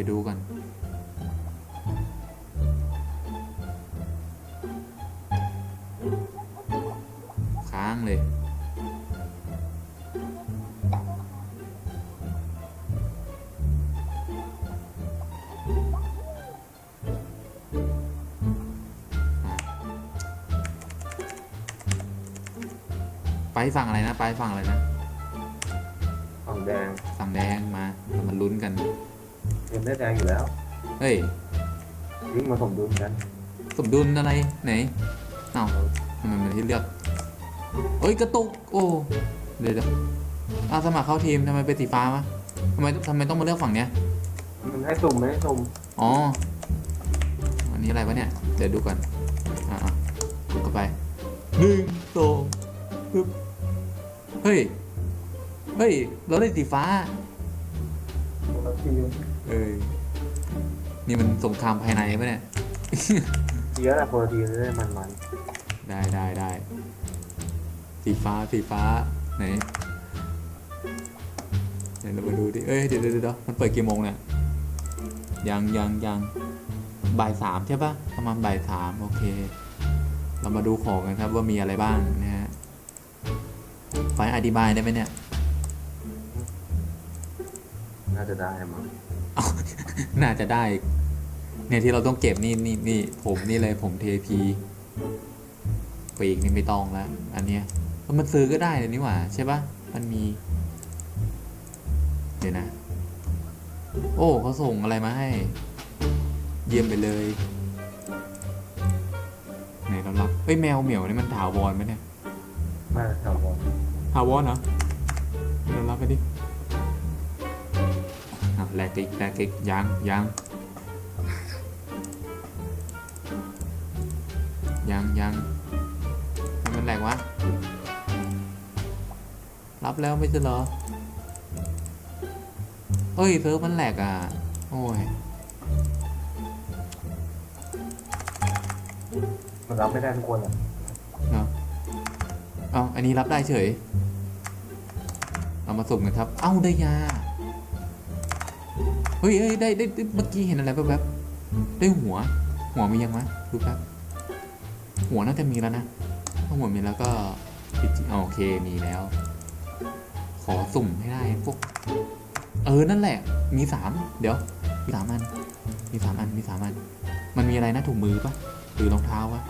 ไปดูกัน ค้างเลย ไปฝั่งอะไรนะ ไปฝั่งอะไรนะ ฝั่งแดง ฝั่งแดงมาเรามาลุ้นกัน เกมได้แดงอยู่แล้วเฮ้ยวิ่งมาสมดุลกันสมดุลอะไรไหนเอ้าทำไมมันที่เลือกเอ้ยกระตุกโอ้เดี๋ยวเดี๋ยวอ้าวสมัครเข้าทีมทำไมเป็นสีฟ้าวะทำไมทำไมต้องมาเลือกฝั่งเนี้ยมันให้สุ่มไม่ให้สุ่มอ๋ออันนี้อะไรวะเนี่ยเดี๋ยวดูก่อนอ่าๆกดเข้าไปหนึ่งสองปึ๊บเฮ้ยเฮ้ยเราได้สีฟ้าคนละทีม เอ้ยนี่มันสงครามภายในปะเนี่ย เยอะแหละคนละทีมจะได้มันมันได้ได้ได้สีฟ้าสีฟ้าไหนเดี๋ยวเรามาดูดิ เอ้ยเดี๋ยวเดี๋ยวเดี๋ยวมันเปิดกี่โมงเนี่ย ยังยังยังบ่ายสามใช่ปะประมาณบ่ายสามโอเค เรามาดูของกันครับว่ามีอะไรบ้างนะฮะ ไฟล์อธิบายได้ไหมเนี่ย น่าจะได้มั้ง น่าจะได้ เนี่ยที่เราต้องเก็บนี่นี่นี่ผมนี่เลยผมเทพีปีกนี่ไม่ต้องแล้วอันเนี้ยมันซื้อก็ได้เลยนี่หว่า ใช่ปะมันมี เดี๋ยวนะ โอ้เขาส่งอะไรมาให้ เยี่ยมไปเลยไหนเรารับเอ้ยแมวเหมียวนี่มันถาวรไหมเนี่ยน่าจะทำบอลถาวรเหรอเรารับไปดิอะ แลกติกแลกติกยังยังยังยังทำไมมันแหลกวะ รับแล้วไม่ใช่เหรอเฮ้ยเซิร์ฟมันแหลกอะ โอ้ย มันรับไม่ได้ทุกคนอะเนาะเอาอันนี้รับได้เฉย เอามาสุ่มกันครับ เอ้าได้ยา เฮ้ยเฮ้ยได้ได้เมื่อกี้เห็นอะไรแป๊บๆได้หัว หัวมียังวะดูแป๊บหัวน่าจะมีแล้วนะถ้าหัวมีแล้วก็โอเคมีแล้ว ขอสุ่มให้ได้พวก เออนั่นแหละ มีสามเดี๋ยวมีสามอัน มีสามอันมีสามอัน มันมีอะไรนะถุงมือปะหรือรองเท้าวะ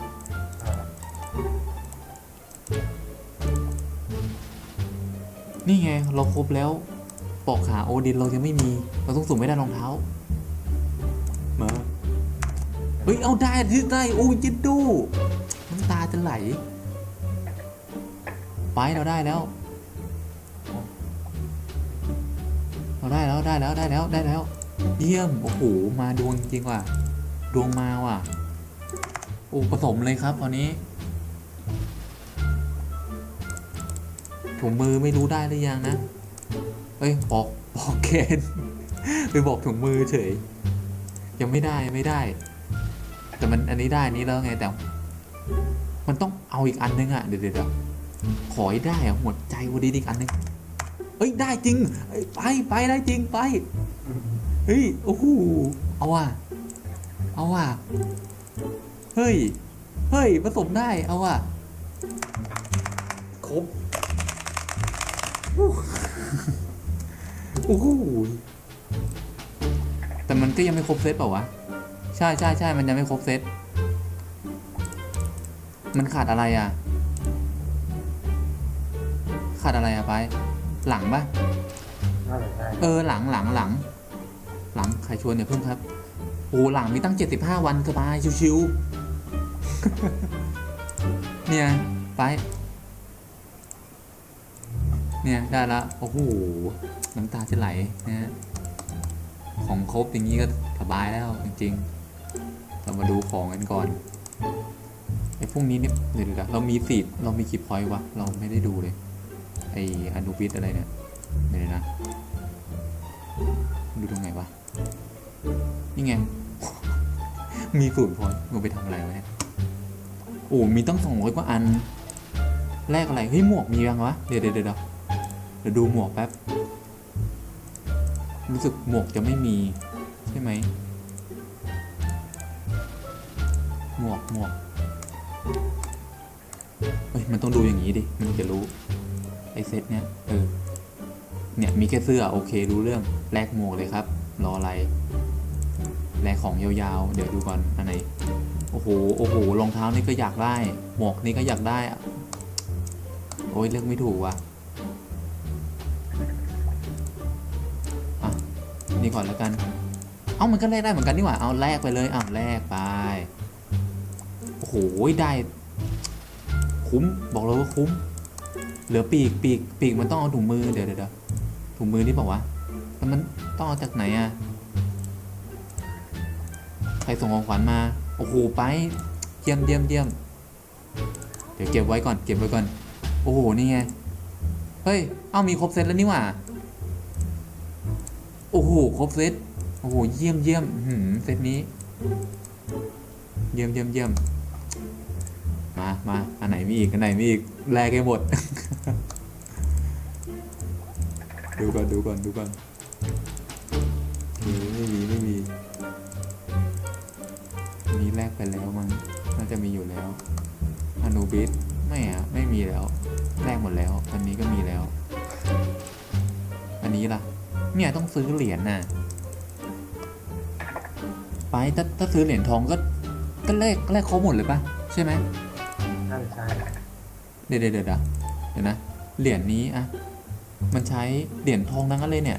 นี่ไงเราครบแล้ว ปอกขาโอดินเรายังไม่มี เราต้องสุ่มไม่ได้รองเท้า มา เฮ้ย เอาได้ที่ได้ โอ้ยจิดดูน้ำตาจะไหล ไปเราได้แล้ว เราได้แล้วได้แล้วได้แล้วได้แล้ว เยี่ยม โอ้โห มาดวงจริงว่ะ ดวงมาว่ะ โอ้ผสมเลยครับตอนนี้ถุงมือไม่รู้ได้หรือยังนะ เอ้ยบอกบอกเกณฑ์ไปบอกถุงมือเฉย ยังไม่ได้ไม่ได้ แต่มันอันนี้ได้นนี้แล้วไงแต่ มันต้องเอาอีกอันนึงอะเดี๋ยวเดี๋ยวขอให้ได้อะหมดใจวันนี้อีกอันนึงเอ้ยได้จริงไปไปได้จริงไปเฮ้ยโอ้โหเอาว่ะเอาว่ะเฮ้ยเฮ้ยผสมได้เอาว่ะครบ โอ้โหแต่มันก็ยังไม่ครบเซตเปล่าวะ ใช่ใช่ใช่มันยังไม่ครบเซต มันขาดอะไรอะ ขาดอะไรอะไป หลังปะน่าจะใช่เออหลังหลังหลัง หลังใครชวนเนี่ยเพิ่งครับ โอ้หลังมีตั้งเจ็ดสิบห้าวันสบายชิวๆ เนี่ยไป เนี่ยได้ละ โอ้โห น้ำตาจะไหลนะฮะของครบอย่างนี้ก็สบายแล้วจริงๆ เรามาดูของกันก่อนไอ้พวกนี้เนี่ยเดี๋ยวดี๋ยวเรามีสีเรามีกี่พอยต์วะ เราไม่ได้ดูเลย ไอ้อนุวิทอะไรเนี่ยเดี๋ยวนะ ดูตรงไหนวะ นี่ไง มีศูนย์พอยต์มึงไปทำอะไรวะเนี่ยโอ้มีตั้งสองร้อยกว่าอันแลกอะไร เฮ้ย หมวกมียังวะ เดี๋ยวเดี๋ยวเดี๋ยวเดี๋ยวดูหมวกแป๊บ รู้สึกหมวกจะไม่มี ใช่ไหมหมวกหมวกเฮ้ยมันต้องดูอย่างนี้ดิ มันจะรู้ ไอเซตเนี่ยเออเนี่ยมีแค่เสื้อโอเครู้เรื่องแลกหมวกเลยครับ รออะไรแลกของยาวๆ เดี๋ยวดูก่อนอันไหนโอ้โหโอ้โหรองเท้านี่ก็อยากได้ หมวกนี่ก็อยากได้อะโอ้ยเลือกไม่ถูกว่ะ นี่ก่อนแล้วกัน เอามันก็แลกได้เหมือนกันนี่หว่า เอาแลกไปเลยเอ้าแลกไป โอ้โห ได้ คุ้ม บอกเลยว่าคุ้ม เหลือปีกปีกปีกมันต้องเอาถุงมือ เดี๋ยวเดี๋ยวเดี๋ยวถุงมือนี่บอกว่าแต่มันต้องเอาจากไหนอะใครส่งของขวัญมา โอ้โห ไป เยี่ยมเยี่ยมเยี่ยม เดี๋ยวเก็บไว้ก่อน เก็บไว้ก่อน โอ้โห นี่ไง เฮ้ย เอ้ามีครบเซตแล้วนี่หว่า โอ้โหครบเซตโอ้โหเยี่ยมเยี่ยมเซตนี้ เยี่ยมเยี่ยมเยี่ยมมามาอันไหนมีอีกอันไหนมีอีกแลกให้หมด ดูก่อนดูก่อนดูก่อนโอเคไม่มีไม่มีนี้แลกไปแล้วมั้งน่าจะมีอยู่แล้วอนูบิสไม่อะไม่มีแล้วแลกหมดแล้ว อันนี้ก็มีแล้ว เนี่ยต้องซื้อเหรียญน่ะไปถ้าถ้าซื้อเหรียญทองก็ก็แลกแลกครบหมดเลยปะใช่ไหมน่าจะใช่เดี๋ยวเดี๋ยวเดี๋ยวเดี๋ยวนะเหรียญนี้อะมันใช้เหรียญทองทั้งนั้นเลยเนี่ย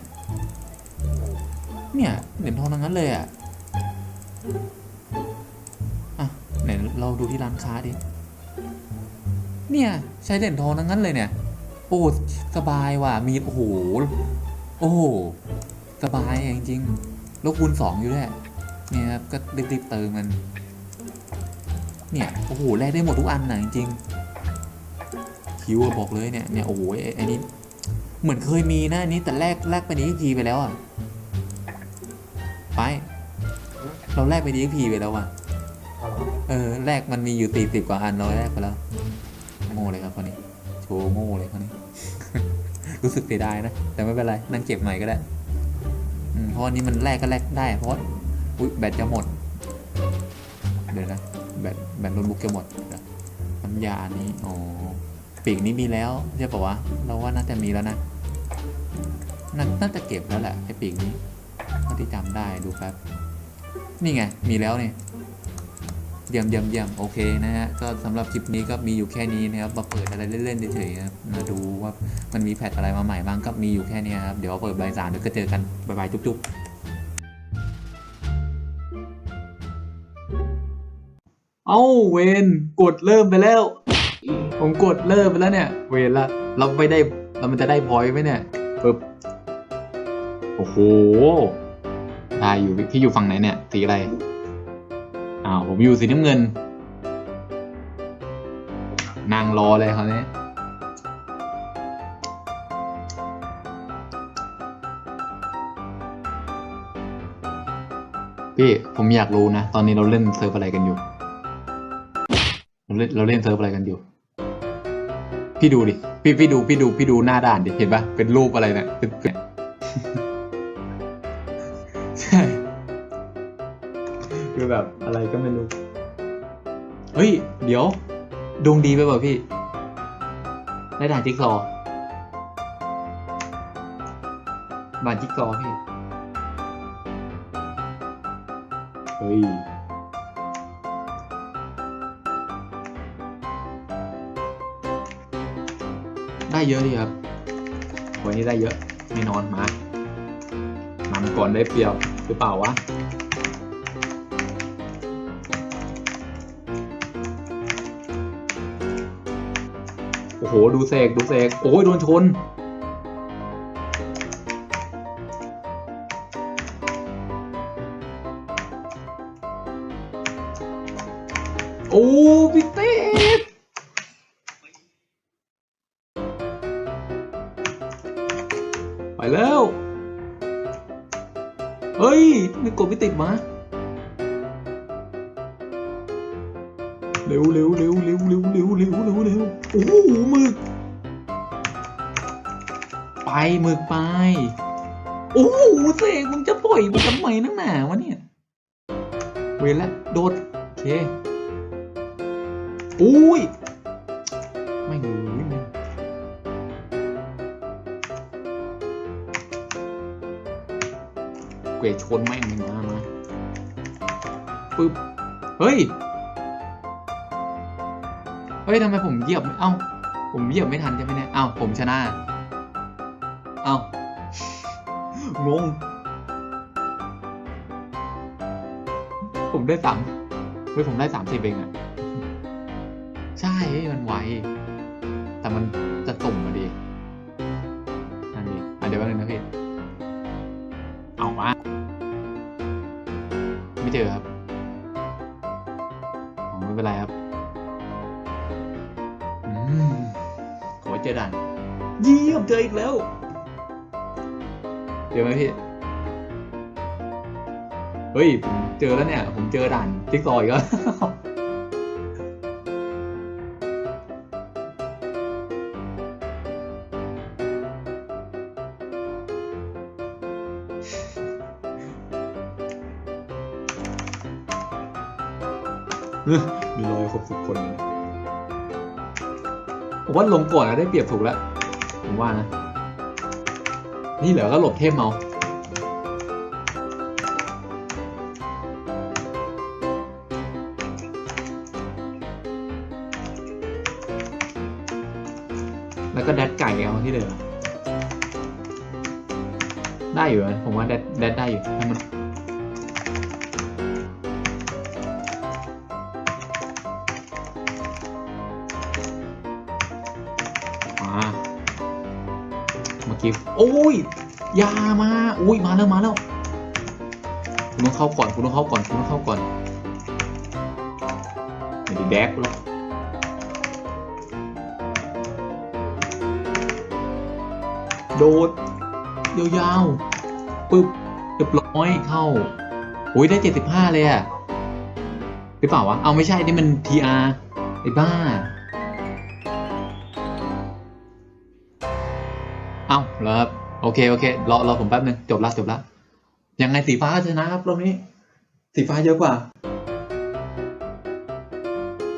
เนี่ยเหรียญทองทั้งนั้นเลยอะอะไหนเราดูที่ร้านค้าดิเนี่ยใช้เหรียญทองทั้งนั้นเลยเนี่ยโอ้สบายว่ะมีโอ้โห โอ้สบายจริงๆแล้วคูณสองอยู่ด้วยเนี่ยครับก็รีบๆเติมมัน เนี่ย โอ้โหแลกได้หมดทุกอันนะจริงๆคิวบอกเลยเนี่ยเนี่ยโอ้โหไอ้นี่เหมือนเคยมีนะอันนี้แต่แลกแลกไปนี้พีไปแล้วอะไปเราแลกไปนี้พีไปแล้วอะเออแลกมันมีอยู่ตีสิบกว่าอันเราแลกไปแล้วโง่เลยครับคนนี้โชว์โง่เลยคนนี้ รู้สึกเสียดายนะ แต่ไม่เป็นไร นั่งเก็บใหม่ก็ได้เพราะอันนี้มันแลกก็แลกได้ เพราะว่าอุ๊ยแบตจะหมด เดี๋ยวนะ แบตแบตโน้ตบุ๊กจะหมดน้ำยานี้ อ๋อ ปีกนี้มีแล้วใช่ปะวะ เราว่าน่าจะมีแล้วนะน,น่าจะเก็บแล้วแหละไอ้ปีกนี้เท่าที่จำได้ดูแป๊บนี่ไง มีแล้วเนี่ย เยี่ยมเยี่ยมเยี่ยมโอเคนะฮะก็สำหรับคลิปนี้ก็มีอยู่แค่นี้นะครับมาเปิดอะไรเล่นๆเฉยๆนะครับมาดูว่ามันมีแพทอะไรมาใหม่บ้างก็มีอยู่แค่นี้ครับเดี๋ยวเปิดใบสามเดี๋ยวก็เจอกันบายบายจุ๊บๆเอ้าเวนกดเริ่มไปแล้ว ผมกดเริ่มไปแล้วเนี่ย เวนละเราไม่ได้เรามันจะได้พอยต์ไหมเนี่ยปึ๊บโอ้โหได้อยู่พี่อยู่ฝั่งไหนเนี่ยสีอะไร อ้าวผมอยู่สีน้ำเงิน นางรอเลยเขาวนี้พี่ผมอยากรู้นะ ตอนนี้เราเล่นเซิร์ฟอะไรกันอยู่ เราเล่นเราเล่นเซิร์ฟอะไรกันอยู่ พี่ดูดิ พี่พี่ดูพี่ดูพี่ดูหน้าด่านดิ เห็นปะเป็นรูปอะไรเนี่ย เดี๋ยว ดวงดีไปเปล่าพี่ได้ด่านจิ๊กซอว์ด่านจิ๊กซอว์พี่ เฮ้ย ได้เยอะดีครับวันนี้ได้เยอะแน่นอนมา นำก่อนได้เปรียบหรือเปล่าวะ โอ้โหดูเสกดูเสกโอ้ยโดนชนโอ้พี่เต้ไปแล้ว เฮ้ย ไม่กดไม่ติดมา เร็วเร็วเร็วเร็วเร็วเร็วเร็วเร็วเร็วโอ้โหหมึก ไปหมึกไป โอ้โหเสกมึงจะปล่อยมันทำไมนักหนาวะเนี่ย เวล้วโดดโอเคอุ้ยไม่งเลยแม่เกวชนแม่งมันมามาปึ๊บ เฮ้ย ฮ้ยทำไมผมเหยียบไม่เอ้าผมเหยียบไม่ทันใช่ไหมเนี่ยเอ้าผมชนะเอ้างง ผมได้สามเฮ้ยผมได้สามสิบเองอะใช่มันไวแต่มัน จอด่านเยี่ยมเจออีกแล้วเจอไหมพี่เฮ้ยผมเจอแล้วเนี่ย ผมเจอด่านจิ๊กซออีกแล้วมีรอยครบทุกคนเลย ผมว่าลงก่อนแล้วได้เปรียบถูกแล้วผมว่านะ นี่เหลือก็หลบเทพเมาแล้วก็แดดไก่เอาที่เหลือได้อยู่ผมว่าแดดแดดได้อยู่ให้มัน เมื่อกี้โอ้ยยามาอุ้ยมาแล้วมาแล้วคุณต้องเข้าก่อนคุณต้องเข้าก่อนคุณต้องเข้าก่อนไม่ได้แดกหรอกโดดยาวๆปึ๊บเรียบร้อยเข้าอุ้ยได้เจ็ดสิบห้าเลยอะหรือเปล่าวะ เอาไม่ใช่ นี่มัน TR ไอ้บ้า เอ้าเหรอครับโอเคโอเครอรอผมแป๊บนึงจบละจบละยังไงสีฟ้าชนะครับรอบนี้ สีฟ้าเยอะกว่า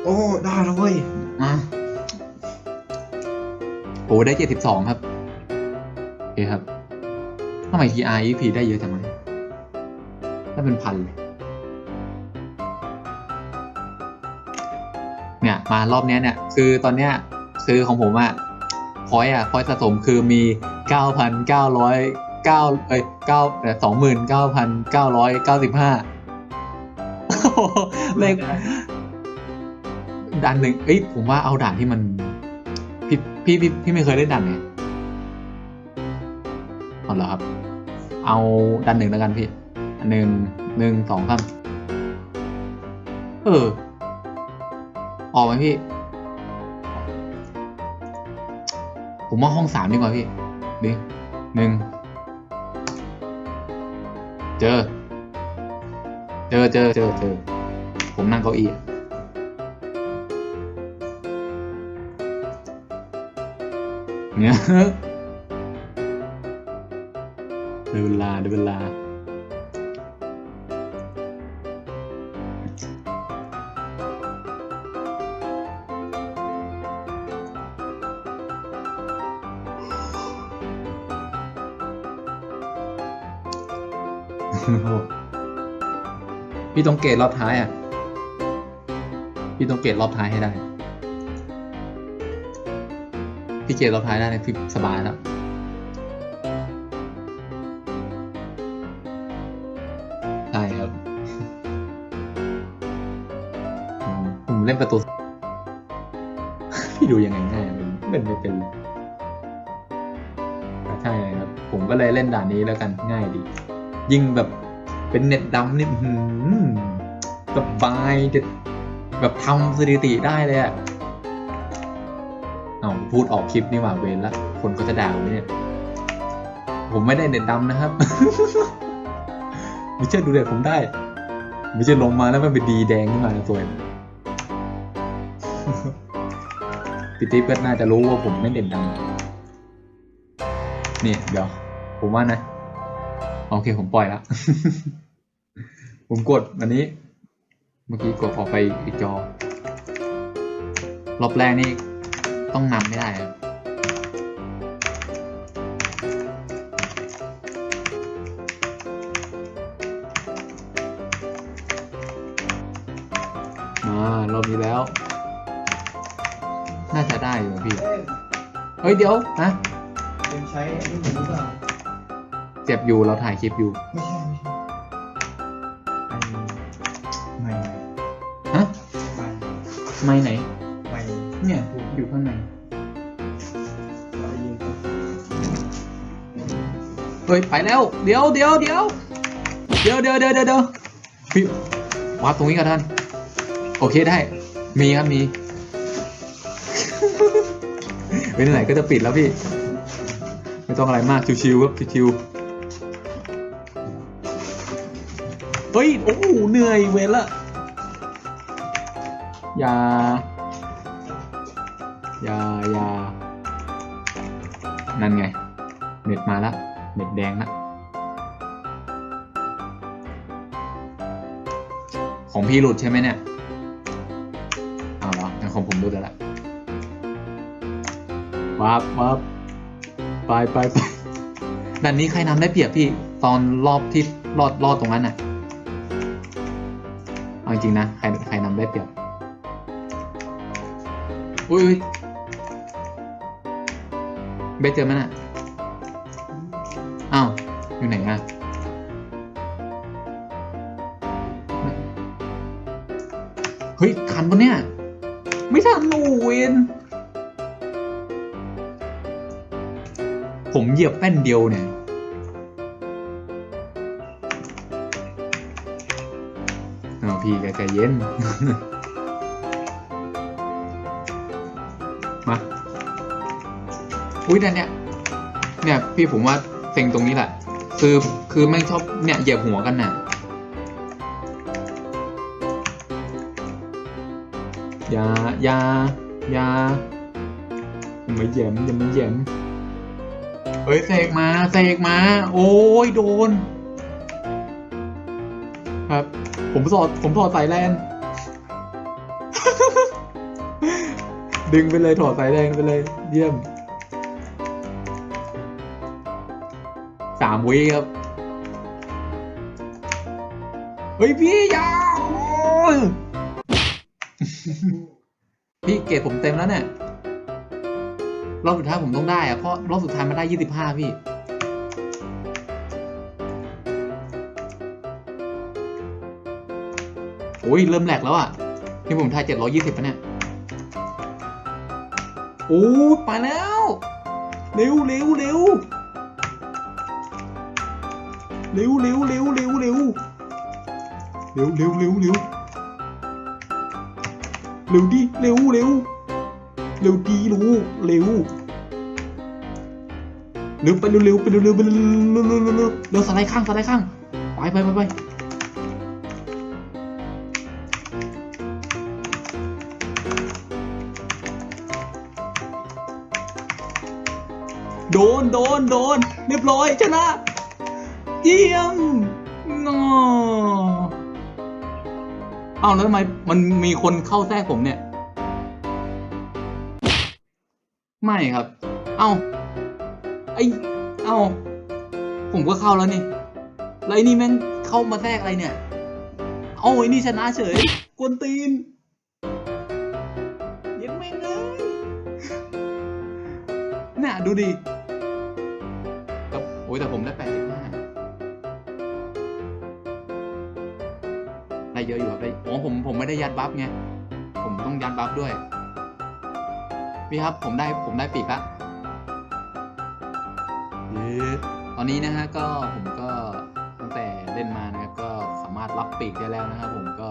โอ้ได้แล้วเว้ยอะโอ้ได้เจ็ดสิบสองครับโอเคครับทำไม TR EP ได้เยอะจังเลยถ้าเป็นพันเลยเนี่ยมารอบเนี้ยเนี่ย คือตอนเนี้ยคือของผมอะ พอยอะพอยสะสมคือมีเก้าพันเก้าร้อยเก้าเอ้ยเก้าสองหมื่นเก้าพันเก้าร้อยเก้าสิบห้าเลขด่านหนึ่งเอ้ยผมว่าเอาด่านที่มัน พี่พี่พี่พี่ไม่เคยเล่นด่านไหนเอาเหรอครับ เอาด่านหนึ่งแล้วกันพี่อันหนึ่งหนึ่งสองสามเออออกไหมพี่ ผมว่าห้องสามดีกว่าพี่ดีหนึ่งเจอ เจอเจอเจอเจอ ผมนั่งเก้าอี้เนี่ยเด้เวลาเด้เวลา พี่ต้องเกตรอบท้ายอะ พี่ต้องเกตรอบท้ายให้ได้ พี่เกตรอบท้ายได้เลยพี่สบายแล้วใช่ครับผมเล่นประตู พี่ดูยังไงง่ายมันเล่นไม่เป็นเลยใช่ครับ ผมก็เลยเล่นด่านนี้แล้วกันง่ายดี ยิ่งแบบ เป็นเน็ตดำนี่อื้อหือแบายจะแบบทำสถิติได้เลยอะเอาพูดออกคลิปนี่หว่าเวรละ คนก็จะด่าผมเนี่ย ผมไม่ได้เน็ตดำนะครับ ไม่เชื่อดูเด็ดผมได้ ไม่ใช่ลงมาแล้วมันเป็นดีแดงขึ้นมาสวยพี่ติ๊บก็น่าจะรู้ว่าผมไม่เด่นดังนี่เดี๋ยว ผมว่านะ โอเคผมปล่อยแล้วผมกดอันนี้ เมื่อกี้กดออกไปอีกจอ รอบแรกนี่ต้องนำไม่ได้ครับมารอบนี้แล้ว น่าจะได้อยู่พี่ เฮ้ยเดี๋ยวนะเป็นใช้อันนี้หรือเปล่า เจ็บอยู่เราถ่ายคลิปอยู่ไม่ใช่ไม่ใช่ไม่ ฮะไม่ไม่ไหน ไม่เนี่ยอยู่ข้างในเรายิงเฮ้ยไปแล้ว เดี๋ยวเดี๋ยวเดี๋ยวเดี๋ยวเดี๋ยวเดี๋ยวเดี๋ยวเดี๋ยวพี่วาดตรงนี้กันท่าน โอเคได้ มีครับมีเว้นไหนๆก็จะปิดแล้วพี่ ไม่ต้องอะไรมากชิวๆครับชิวๆ เฮ้ย โอ้โหเหนื่อยเว้นละอย่าอย่าอย่านั่นไงเน็ตมาแล้วเน็ตแดงละ ของพี่หลุดใช่ไหมเนี่ยเอาเหรองั้นของผมหลุดแล้วล่ะวับวับไปไปไปดันนี้ใครนำได้เปรียบพี่ ตอนรอบที่รอดรอดตรงนั้นน่ะ เอาจริงนะ ใครใครนำได้เปรียบ อุ้ยอุ๊ยเบสเจอมันอะอ้าว อยู่ไหนอะเฮ้ย คันปะเนี่ย ไม่ทันหนูเวนผมเหยียบแป้นเดียวเนี่ย พี่แกใจเย็น มา อุ้ยนั่นเนี่ย เนี่ยพี่ผมว่าเซ็งตรงนี้แหละ คือคือแม่ชอบเนี่ยเหยียบหัวกันน่ะ อย่าอย่าอย่าอย่ามาแหยมอย่ามาแหยมเฮ้ยเสกมาเสกมา โอ้ยโดน ครับ ผมสอดผมถอดสายแลน ดึงไปเลยถอดสายแลนไปเลย เยี่ยมสามวิครับ เฮ้ยพี่ยาพี่เกรดผมเต็มแล้วเนี่ย รอบสุดท้ายผมต้องได้อะเพราะรอบสุดท้ายมันได้ยี่สิบห้าพี่ โอ้ยเริ่มแหลกแล้วอะนี่ผมทายเจ็ดร้อยี่สิบปะเนี่ยโอ้ยไปแล้วเร็วเร็วเร็วเร็วเร็วเร็วเร็วเร็วเร็วเร็วเร็วเร็วเร็วดิเร็วเร็วเร็วดีลูกเร็วเร็วไปเร็วเร็วไปเร็วเร็วไปเร็วเร็วเร็วเร็วเร็วเร็วเร็วสไลด์ข้างสไลด์ข้างไปไปไปไป โดนโดนโดน เรียบร้อยชนะ เยี่ยมงอเอ้าแล้วทำไมมันมีคนเข้าแทรกผมเนี่ย ไม่ครับ เอ้าไอเอ้าผมก็เข้าแล้วนี่แล้วไอ้นี่แม่งเข้ามาแทรกอะไรเนี่ย เอ้าไอ้นี่ชนะเฉยกวนตีนเย็นแม่งเลยน่ะดูดิ อ้ยแต่ผมได้แปดสิบห้าได้เยอะอยู่ครับได้โอ๋อผมผมไม่ได้ยัดบัฟไง ผมต้องยัดบัฟด้วย พี่ครับผมได้ผมได้ปีกละเย้ตอนนี้นะฮะก็ผมก็ตั้งแต่เล่นมานะครับก็สามารถรับปีกได้แล้วนะครับผมก็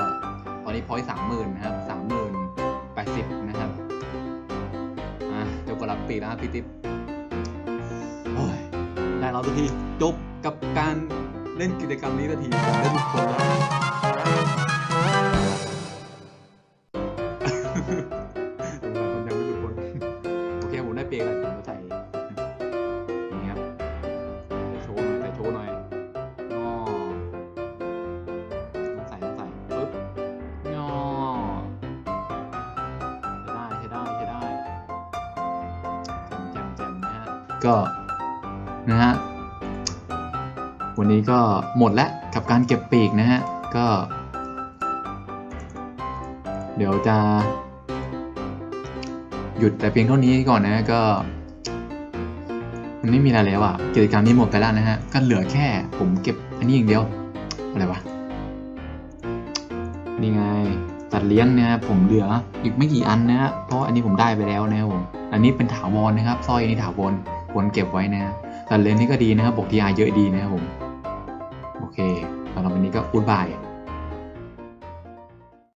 ตอนนี้พอยสามหมื่นนะครับสามหมื่นแปดสิบนะครับ อะเดี๋ยวก็รับปีกนะครับพี่ติ๊บ เราสักทีจบกับการเล่นกิจกรรมนี้สักทีผมเล่นทุกคนแล้วมันยังไม่ทุกคนโอเคผมได้เปรย์แล้วผมใส่เงี้ยครับโชว์หน่อยโชว์หน่อยอต้อใส่ใส่ปึ๊บงอใช้ได้ใช้ได้ใช้ได้แจมแจมนะฮะก็ นะฮะวันนี้ก็หมดแล้วกับการเก็บปีกนะฮะก็ เดี๋ยวจะ หยุดแต่เพียงเท่านี้ก่อนนะก็มันไม่มีอะไรแล้วอะกิจกรรมนี้หมดไปแล้วนะฮะก็เหลือแค่ผมเก็บอันนี้อย่างเดียวอะไรวะนี่ไงตัดเลี้ยงนะครับผมเหลืออีกไม่กี่อันนะฮะเพราะอันนี้ผมได้ไปแล้วนะครับผมอันนี้เป็นถาวรนะครับสร้อยอันนี้ถาวรควรเก็บไว้นะ แต่เลนนี่ก็ดีนะครับบวกทีอาเยอะดีนะครับผม โอเคสำหรับวันนี้ก็อุดบาย